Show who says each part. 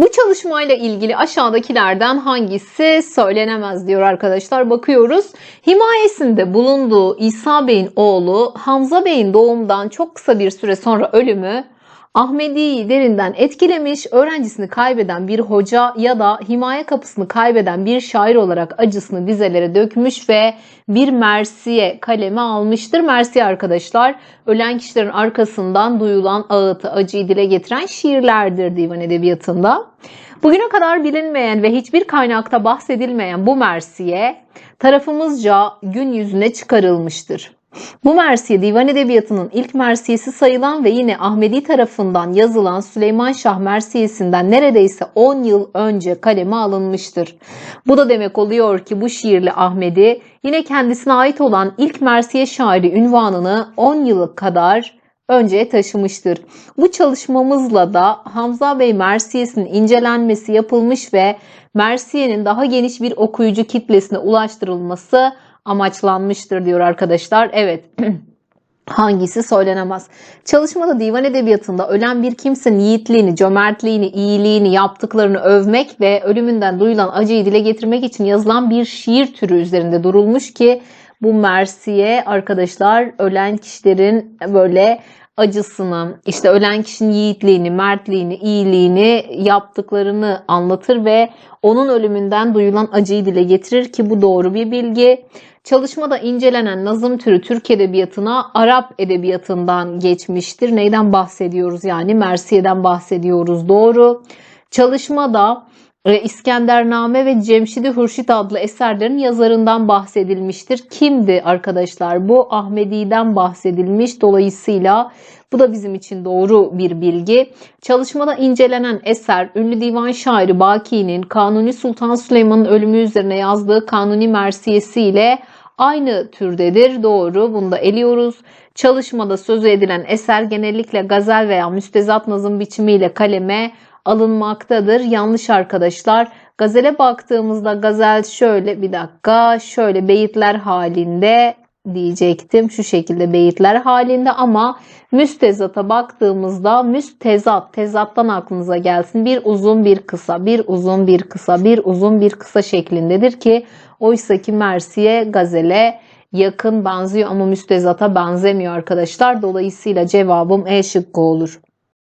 Speaker 1: Bu çalışmayla ilgili aşağıdakilerden hangisi söylenemez diyor arkadaşlar. Bakıyoruz. Himayesinde bulunduğu İsa Bey'in oğlu Hamza Bey'in doğumdan çok kısa bir süre sonra ölümü Ahmedi'yi derinden etkilemiş, öğrencisini kaybeden bir hoca ya da himaye kapısını kaybeden bir şair olarak acısını dizelere dökmüş ve bir mersiye kaleme almıştır. Mersiye arkadaşlar ölen kişilerin arkasından duyulan ağıtı, acıyı dile getiren şiirlerdir divan edebiyatında. Bugüne kadar bilinmeyen ve hiçbir kaynakta bahsedilmeyen bu mersiye tarafımızca gün yüzüne çıkarılmıştır. Bu Mersiye Divan Edebiyatı'nın ilk mersiyesi sayılan ve yine Ahmedi tarafından yazılan Süleyman Şah Mersiyesi'nden neredeyse 10 yıl önce kaleme alınmıştır. Bu da demek oluyor ki bu şiirli Ahmedi yine kendisine ait olan ilk Mersiye şairi ünvanını 10 yılı kadar önceye taşımıştır. Bu çalışmamızla da Hamza Bey Mersiyesi'nin incelenmesi yapılmış ve Mersiye'nin daha geniş bir okuyucu kitlesine ulaştırılması amaçlanmıştır diyor arkadaşlar. Evet. Hangisi söylenemez. Çalışmada divan edebiyatında ölen bir kimsenin yiğitliğini, cömertliğini, iyiliğini, yaptıklarını övmek ve ölümünden duyulan acıyı dile getirmek için yazılan bir şiir türü üzerinde durulmuş ki bu Mersiye arkadaşlar ölen kişilerin böyle acısını, işte ölen kişinin yiğitliğini, mertliğini, iyiliğini, yaptıklarını anlatır ve onun ölümünden duyulan acıyı dile getirir ki bu doğru bir bilgi. Çalışmada incelenen nazım türü Türk edebiyatına Arap edebiyatından geçmiştir. Neyden bahsediyoruz yani? Mersiye'den bahsediyoruz. Doğru. Çalışmada İskendername ve Cemşidi Hurşit adlı eserlerin yazarından bahsedilmiştir. Kimdi arkadaşlar? Bu Ahmedi'den bahsedilmiş. Dolayısıyla bu da bizim için doğru bir bilgi. Çalışmada incelenen eser ünlü divan şairi Baki'nin Kanuni Sultan Süleyman'ın ölümü üzerine yazdığı Kanuni Mersiyesi ile aynı türdedir. Doğru. Bunu da eliyoruz. Çalışmada sözü edilen eser genellikle gazel veya müstezat nazım biçimiyle kaleme alınmaktadır. Yanlış arkadaşlar. Gazele baktığımızda gazel şöyle bir dakika şöyle beyitler halinde diyecektim. Şu şekilde beyitler halinde ama müstezata baktığımızda müstezat, tezattan aklınıza gelsin. Bir uzun bir kısa, bir uzun bir kısa, bir uzun bir kısa şeklindedir ki oysaki Mersiye gazele yakın benziyor ama müstezata benzemiyor arkadaşlar. Dolayısıyla cevabım E şıkkı olur.